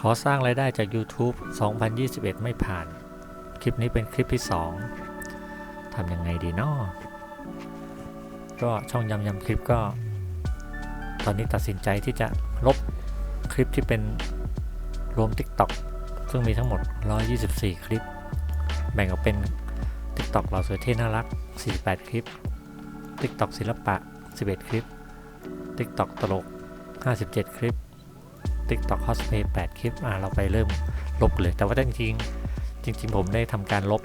ขอสร้างรายได้จาก YouTube 2021 ไม่ผ่าน คลิปนี้เป็นคลิปที่ 2ทำยังไงดีเนาะก็ช่องยำยำคลิปก็ ตอนนี้ตัดสินใจที่จะลบคลิปที่เป็นรวม TikTok ซึ่งมีทั้งหมด 124 คลิป แบ่งออกเป็น TikTok เหล่าสวยเท่น่ารัก 48 คลิป TikTok ศิลปะ 11 คลิป TikTok ตลก 57 คลิป TikTok cosplay 8 คลิปอ่าเราไปเริ่มลบเลย แต่ว่าจริงจริง ๆ ผมได้ทำการลบ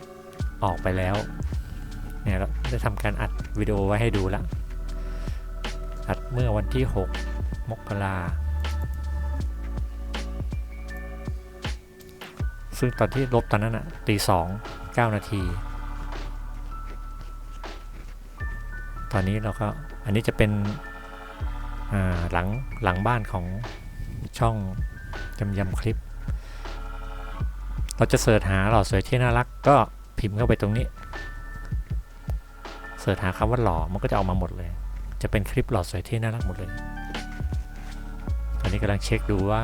ออกไปแล้วเนี่ยเราได้ทำการอัดวิดีโอไว้ให้ดูล้วอัดเมื่อวันที่ 6 มกราซึ่งตอนที่ลบตอนนั้นอะตีสองเก้านาที ตอนนี้เราก็อันนี้จะเป็นหลังหลังบ้านของ ช่องยำยำคลิป เราจะเสิร์ชหาหล่อสวยที่น่ารักก็พิมพ์เข้าไปตรงนี้ เสิร์ชหาคำว่าหล่อมันก็จะออกมาหมดเลย จะเป็นคลิปหล่อสวยที่น่ารักหมดเลยตอนนี้กำลังเช็คดูว่า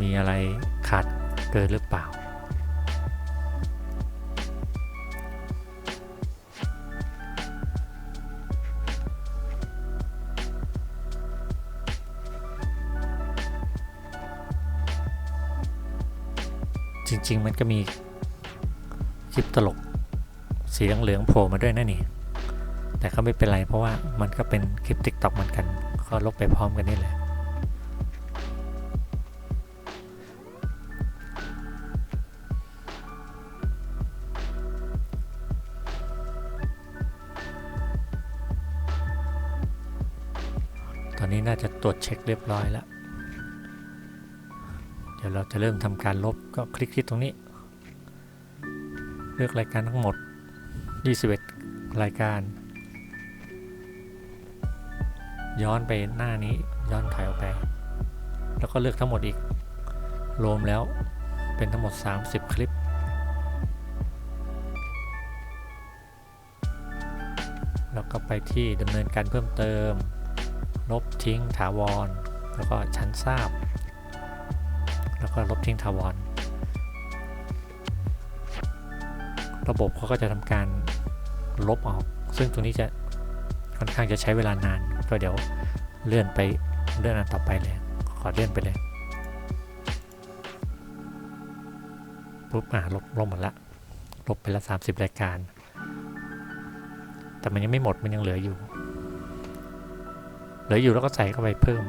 มีอะไรขาดเกินหรือเปล่า จริง ๆ มันก็มีคลิปตลก สีเหลืองๆโผล่มาด้วยนะนี่ แต่ก็ไม่เป็นไรเพราะว่ามันก็เป็นคลิป TikTok เหมือนกันก็ลบไปพร้อมกันนี่แหละตอนนี้น่าจะตรวจเช็คเรียบร้อยแล้ว ดี๋ยวเราจะเริ่มทำการลบก็คลิกที่ตรงนี้ เลือกรายการทั้งหมด 21 รายการ ย้อนไปหน้านี้ย้อนถอยออกไป แล้วก็เลือกทั้งหมดอีก รวมแล้วเป็นทั้งหมด 30 คลิปแล้วก็ไปที่ดำเนินการเพิ่มเติม ลบทิ้งถาวร แล้วก็ชั้นทราบ ก็ลบทิ้งถาวร ระบบเขาก็จะทำการลบออก ซึ่งตรงนี้จะค่อนข้างจะใช้เวลานาน ก็เดี๋ยวเลื่อนไปเลื่อนอันต่อไปเลย ขอเลื่อนไปเลย ปุ๊บอะลบลบหมดละ ลบไปละ 30 รายการ แต่มันยังไม่หมดมันยังเหลืออยู่ เหลืออยู่แล้วก็ใส่เข้าไปเพิ่ม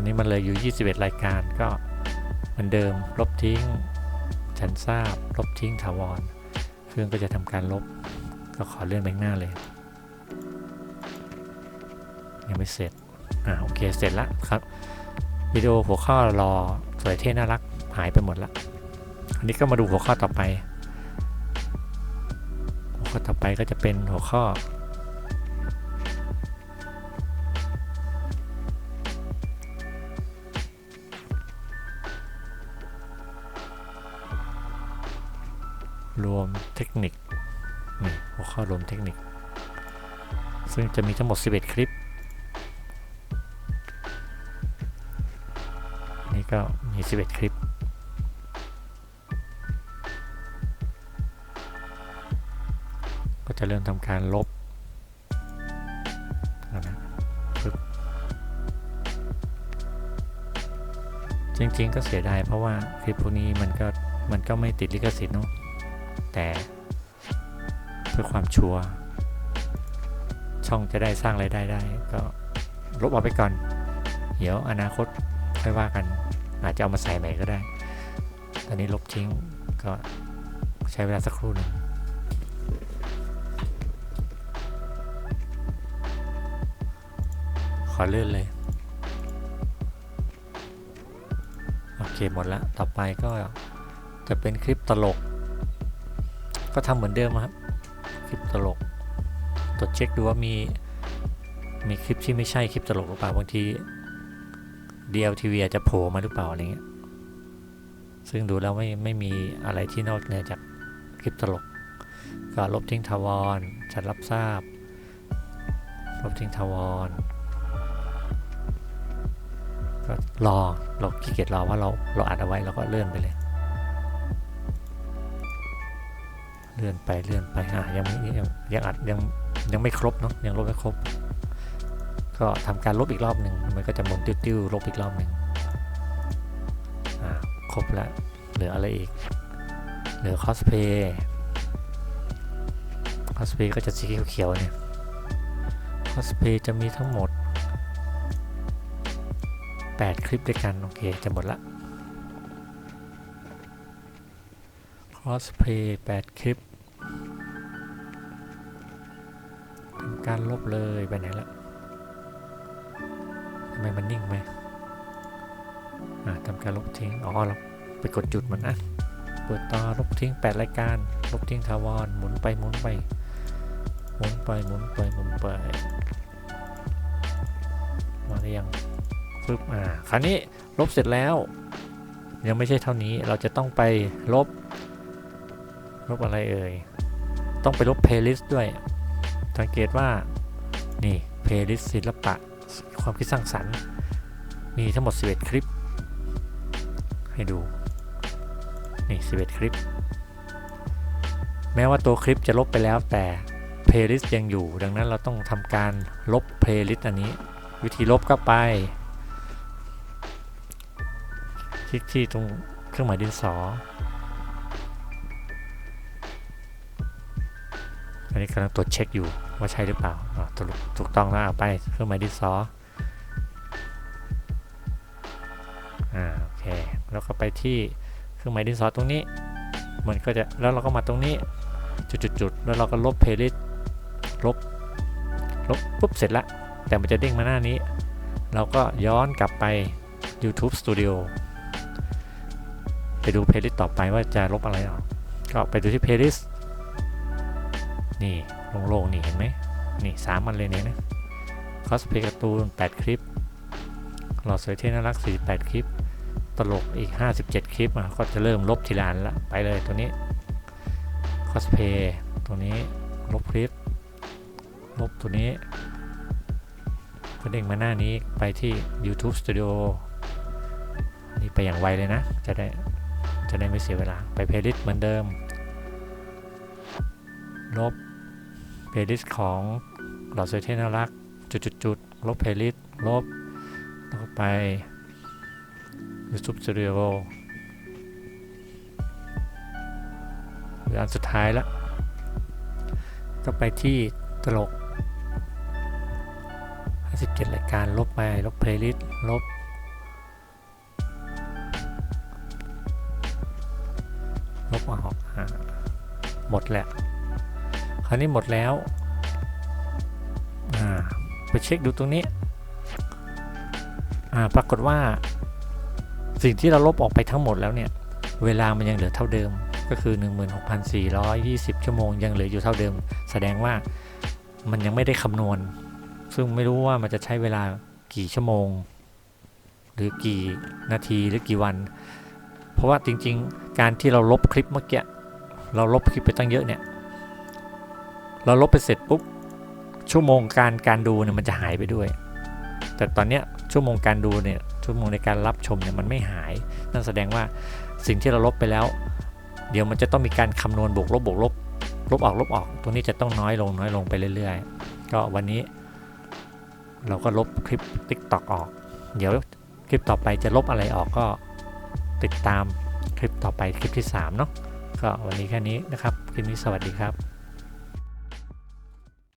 อนนี้มันเลยอยู่ 21 รายการก็เหมือนเดิม ลบทิ้ง ฉันทราบ ลบทิ้งถาวร เครื่องก็จะทำการลบ ก็ขอเลื่อนไปข้างหน้าเลย ยังไม่เสร็จ อ่าโอเคเสร็จแล้วครับวิดีโอหัวข้อรอสวยเท่น่ารักหายไปหมดละอันนี้ก็มาดูหัวข้อต่อไป หัวข้อต่อไปก็จะเป็นหัวข้อ รวมเทคนิคนี่หัวข้อรวมเทคนิค ซึ่งจะมีทั้งหมด 11 คลิป นี่ก็มี 11 คลิปก็จะเริ่มทำการลบนะปึ๊บจริงๆก็เสียดายเพราะว่าคลิปพวกนี้มันก็มันก็ไม่ติดลิขสิทธิ์เนาะ แต่เพื่อความชัวร์ช่องจะได้สร้างไรายได้ได้ ก็ลบออกไปก่อน เดี๋ยวอนาคตค่อยว่ากัน อาจจะเอามาใส่ใหม่ก็ได้ ตอนนี้ลบทิ้งก็ใช้เวลาสักครู่หนึ่งขอเลื่อนเลย โอเคหมดละ ต่อไปก็จะเป็นคลิปตลก ก็ทำเหมือนเดิมครับคลิปตลกตรวจเช็คดูว่ามีมีคลิปที่ไม่ใช่คลิปตลกหรือเปล่าบางที DLTV อาจจะโผล่มาหรือเปล่าอะไรเงี้ยซึ่งดูแล้วไม่ไม่มีอะไรที่นอกเหนือจากคลิปตลกก็ลบทิ้งทาวรฉันรับทราบ ลบทิ้งทาวรก็รอเราขี้เกียจรอว่าเราเราอัดเอาไว้เราก็เลื่อนไปเลย เลื่อนไปเลื่อนไปอะยังไม่ยังยังอัดยังยังไม่ครบเนาะยังลบไม่ครบ ก็ทำการลบอีกรอบหนึ่งมันก็จะหมุนติ้วๆลบอีกรอบหนึ่งอ่าครบแล้วเหลืออะไรอีก เหลือคอสเพย์คอสเพย์ก็จะสีเขียวๆเนี่ยคอสเพย์จะมีทั้งหมด 8 คลิปด้วยกัน โอเค จะหมดละ คอสเพย์8คลิปทำการลบเลยไปไหนละทำไมมันนิ่งไหมทำการลบทิ้ง อ๋อเราไปกดจุดมันนะ เปิดต่อลบทิ้ง 8 รายการ ลบทิ้งทาวรหมุนไปหมุนไป หมุนไปหมุนไปหมุนไป มาได้ยังปึ๊บ อ่า คราวนี้ลบเสร็จแล้ว ยังไม่ใช่เท่านี้ เราจะต้องไปลบ ลบอะไรเอ่ย ต้องไปลบ playlist ด้วย สังเกตว่า นี่ playlist ศิลปะ ความคิดสร้างสรรค์ มีทั้งหมด 11 คลิป ให้ดู นี่ 11 คลิป แม้ว่าตัวคลิปจะลบไปแล้วแต่ playlist ยังอยู่ ดังนั้นเราต้องทำการลบ playlist อันนี้ วิธีลบก็ไป คลิกที่ตรงเครื่องหมายดินสอ นนี้กำลังตรวจเช็คอยู่ว่าใช่หรือเปล่าถูกถูกต้องแล้วเอาไปเครื่องหมายดินสออ่าโอเคแล้วก็ไปที่เครื่องหมายดินสอตรงนี้ มันก็จะแล้วเราก็มาตรงนี้จุดๆแล้วเราก็ลบเพลย์ลบลบปุ๊บเสร็จละแต่มันจะเด้งมาหน้านี้ เราก็ย้อนกลับไป YouTube Studio ไปดูเพลย์ลิสต์ต่อไปว่าจะลบอะไรออกก็ไปดูที่เพลย์ลิสต์ นี่โล่งๆนี่เห็นไหมนี่สามอันเลยเนี่ยนะคอสเพย์การ์ตูน8 คลิป หล่อสวยเท่น่ารัก 48 คลิป ตลกอีก 57 คลิปอะก็จะเริ่มลบทีละอันละไปเลยตัวนี้คอสเพย์ตัวนี้ลบคลิป ลบตัวนี้ก็เด้งมาหน้านี้ไปที่ YouTube Studio อันนี่ไปอย่างไวเลยนะ จะได้จะได้ไม่เสียเวลาไปเพลย์ลิสต์เหมือนเดิม ลบ เพลย์ลิสต์ของหลอดสวยเท่น่ารักจุดๆๆลบเพลย์ลิสต์ลบแล้วก็ไป YouTube Studio อันสุดท้ายแล้วก็ไปที่ตลก 57 รายการลบไปลบเพลย์ลิสต์ลบ ลบออกหมดแหละ ราวนี้หมดแล้วไปเช็คดูตรงนี้ปรากฏว่า สิ่งที่เราลบออกไปทั้งหมดแล้วเนี่ย เวลามันยังเหลือเท่าเดิมก็คือ 16,420 ชั่วโมงยังเหลืออยู่เท่าเดิม แสดงว่ามันยังไม่ได้คำนวณ ซึ่งไม่รู้ว่ามันจะใช้เวลากี่ชั่วโมง หรือกี่นาทีหรือกี่วัน เพราะว่าจริงๆ การที่เราลบคลิปเมื่อกี้เราลบคลิปไปตั้งเยอะเนี่ย เราลบไปเสร็จปุ๊บชั่วโมงการการดูเนี่ยมันจะหายไปด้วย แต่ตอนเนี้ยชั่วโมงการดูเนี่ยชั่วโมงในการรับชมเนี่ยมันไม่หาย นั่นแสดงว่าสิ่งที่เราลบไปแล้ว เดี๋ยวมันจะต้องมีการคำนวณบวกลบบวกลบลบออกลบออกตรงนี้จะต้องน้อยลงน้อยลงไปเรื่อย ๆ ก็วันนี้เราก็ลบคลิป TikTok ออก เดี๋ยวคลิปต่อไปจะลบอะไรออกก็ติดตามคลิปต่อไปคลิปที่ 3 เนาะก็วันนี้แค่นี้นะครับคลิปนี้สวัสดีครับ